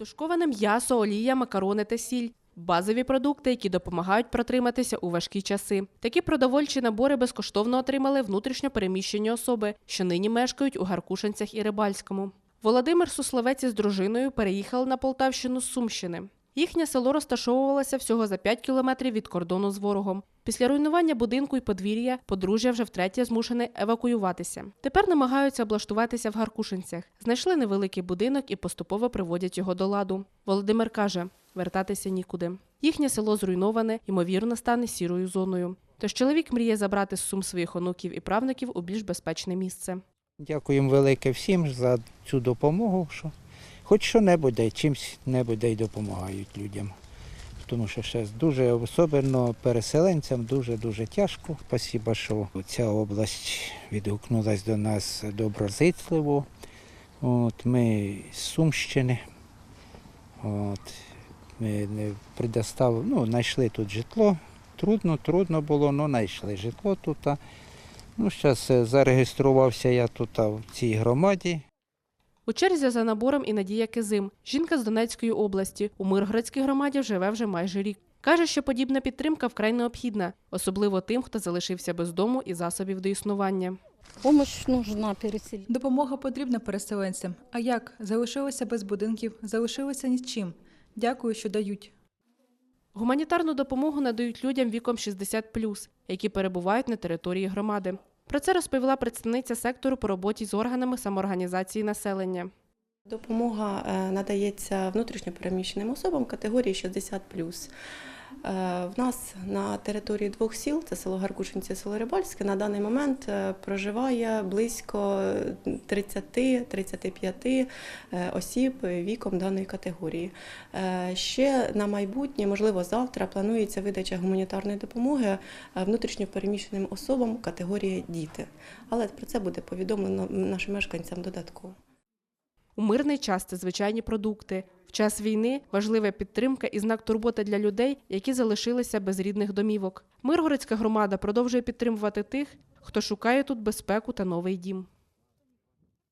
Тушковане м'ясо, олія, макарони та сіль. Базові продукти, які допомагають протриматися у важкі часи. Такі продовольчі набори безкоштовно отримали внутрішньо переміщені особи, що нині мешкають у Гаркушинцях і Рибальському. Володимир Сусловець із дружиною переїхали на Полтавщину з Сумщини. Їхнє село розташовувалося всього за 5 кілометрів від кордону з ворогом. Після руйнування будинку і подвір'я подружжя вже втретє змушене евакуюватися. Тепер намагаються облаштуватися в Гаркушинцях. Знайшли невеликий будинок і поступово приводять його до ладу. Володимир каже, вертатися нікуди. Їхнє село зруйноване, ймовірно, стане сірою зоною. Тож чоловік мріє забрати з сум своїх онуків і правнуків у більш безпечне місце. Дякуємо велике всім за цю допомогу, що хоч що-небудь, дай, чимсь небудь допомагають людям. Тому що ще дуже особливо переселенцям дуже-дуже тяжко. Спасибо, що ця область відгукнулась до нас доброзичливо. От, ми з Сумщини. От, ми не предоставили, ну, знайшли тут житло. Трудно, трудно було, але знайшли житло тут. Ну, зараз зареєструвався я тут в цій громаді. У черзі за набором і Надія Кизим. Жінка з Донецької області. У Миргородській громаді живе вже майже рік. Каже, що подібна підтримка вкрай необхідна, особливо тим, хто залишився без дому і засобів до існування. Помощь нужна переселить. Допомога потрібна переселенцям. А як? Залишилися без будинків, залишилися ні з чим. Дякую, що дають. Гуманітарну допомогу надають людям віком 60+, які перебувають на території громади. Про це розповіла представниця сектору по роботі з органами самоорганізації населення. Допомога е, надається внутрішньопереміщеним особам категорії 60 Е, В нас на території двох сіл, це село Гаркушинці, село Рибальське, на даний момент е, проживає близько 30-35 е, осіб віком даної категорії. Е, Ще на майбутнє, можливо, завтра планується видача гуманітарної допомоги е, внутрішньопереміщеним особам категорії діти. Але про це буде повідомлено нашим мешканцям додатково. У мирний час це звичайні продукти. В час війни важлива підтримка і знак турботи для людей, які залишилися без рідних домівок. Миргородська громада продовжує підтримувати тих, хто шукає тут безпеку та новий дім.